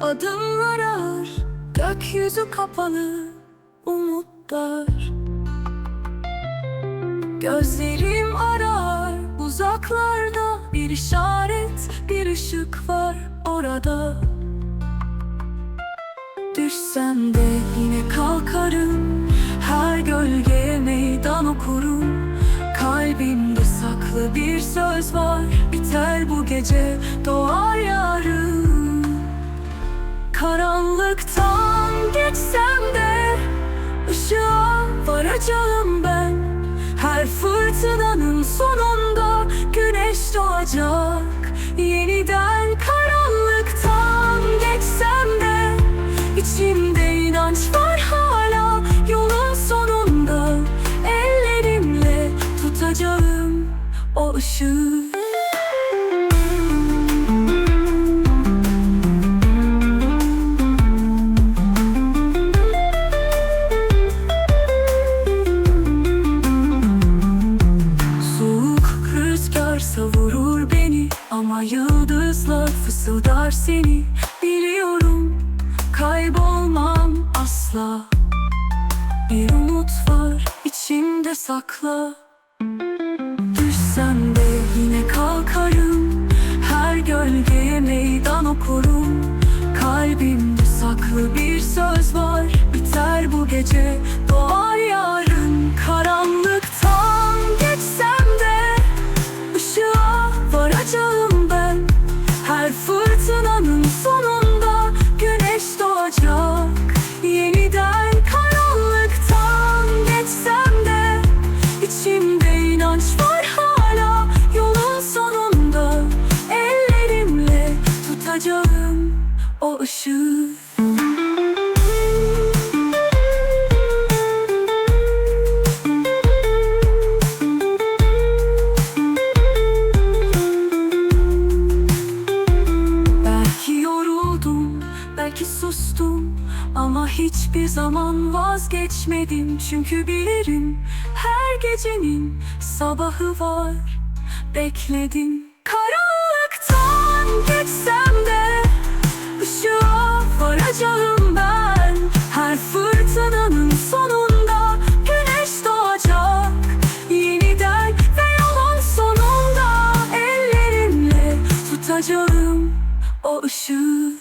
adımlar Gökyüzü kapalı umutlar. Gözlerim arar uzaklarda Bir işaret bir ışık var orada. Düşsem de yine kalkarım Her gölgeye meydan okurum. Kalbimde saklı bir söz var Biter bu gece doğar yarın varacağım ben. Her fırtınanın sonunda güneş doğacak. Yeniden karanlıktan geçsem de içimde inanç var hala. Yolun sonunda ellerimle tutacağım o ışığı yıldızlar fısıldar seni. Biliyorum kaybolmam asla. Bir umut var içimde sakla. Düşsem de yine kalkarım. Her gölgeye meydan okurum. Kalbimde saklı bir söz var. Biter bu gece Belki sustum ama hiçbir zaman vazgeçmedim. Çünkü bilirim her gecenin sabahı var. Bekledim. Karanlıktan geçsem de ışığa varacağım ben. Her fırtınanın sonunda güneş doğacak. Yeniden ve yolun sonunda ellerimle tutacağım o ışığı.